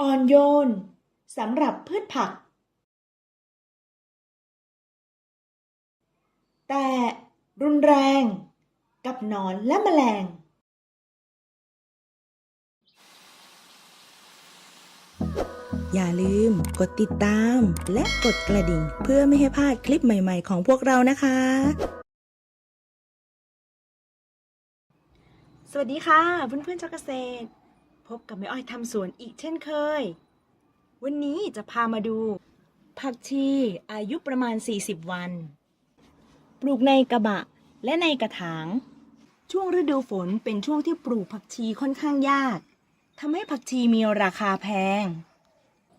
อ่อนโยนสำหรับพืชผัก แต่รุนแรงกับหนอนและแมลง อย่าลืมกดติดตามและกดกระดิ่ง เพื่อไม่ให้พลาดคลิปใหม่ๆของพวกเรานะคะ สวัสดีค่ะเพื่อนๆชาวเกษตร พบกับแม่อ้อยทำสวนอีกเช่นเคย วันนี้จะพามาดู ผักชีอายุประมาณ 40 วัน ปลูกในกระบะและในกระถาง ช่วงฤดูฝนเป็นช่วงที่ปลูกผักชีค่อนข้างยากทำให้ผักชีมีราคาแพง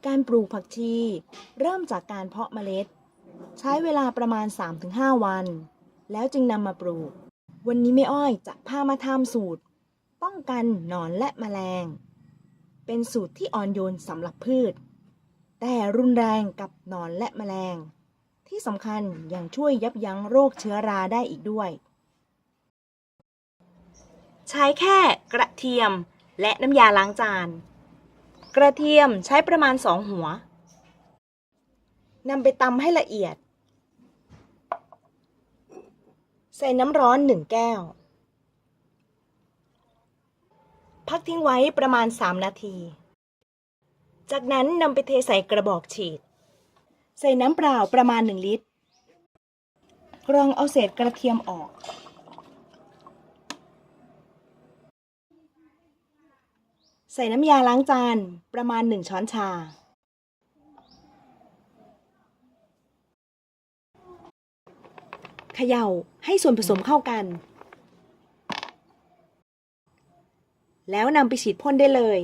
การปลูกผักชี เริ่มจากการเพาะเมล็ด ใช้เวลาประมาณ 3-5 วัน แล้วจึงนำมาปลูก วันนี้แม่อ้อยจะพามาทำสูตร ป้องกันหนอนและแมลง เป็นสูตรที่อ่อนโยนสำหรับพืช แต่รุนแรงกับหนอนและแมลง ที่สำคัญยังช่วยยับยั้งโรคเชื้อราได้อีกด้วย ใช้แค่กระเทียมและน้ำยาล้างจาน กระเทียมใช้ประมาณสองหัวนำไปตำให้ละเอียด ใส่น้ำร้อนหนึ่งแก้ว พักทิ้งไว้ประมาณ 3 นาที จากนั้นนำไปเทใส่กระบอกฉีด ใส่น้ำเปล่าประมาณ 1 ลิตร กรองเอาเศษกระเทียมออก ใส่น้ำยาล้างจานประมาณ 1 ช้อนชาเขย่าให้ส่วนผสมเข้ากัน แล้วนำไปฉีดพ่นได้เลย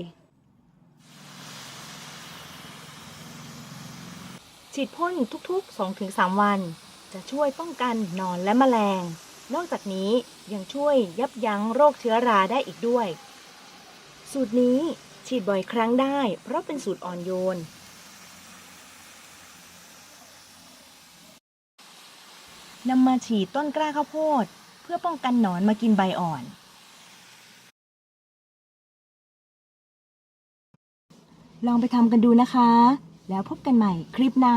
ฉีดพ่นทุกๆ 2-3 วัน จะช่วยป้องกันหนอนและแมลง นอกจากนี้ยังช่วยยับยั้งโรคเชื้อราได้อีกด้วย สูตรนี้ฉีดบ่อยครั้งได้ เพราะเป็นสูตรอ่อนโยน นำมาฉีดต้นกล้าข้าวโพด เพื่อป้องกันหนอนมากินใบอ่อน ลองไปทำกันดูนะคะ แล้วพบกันใหม่คลิปหน้า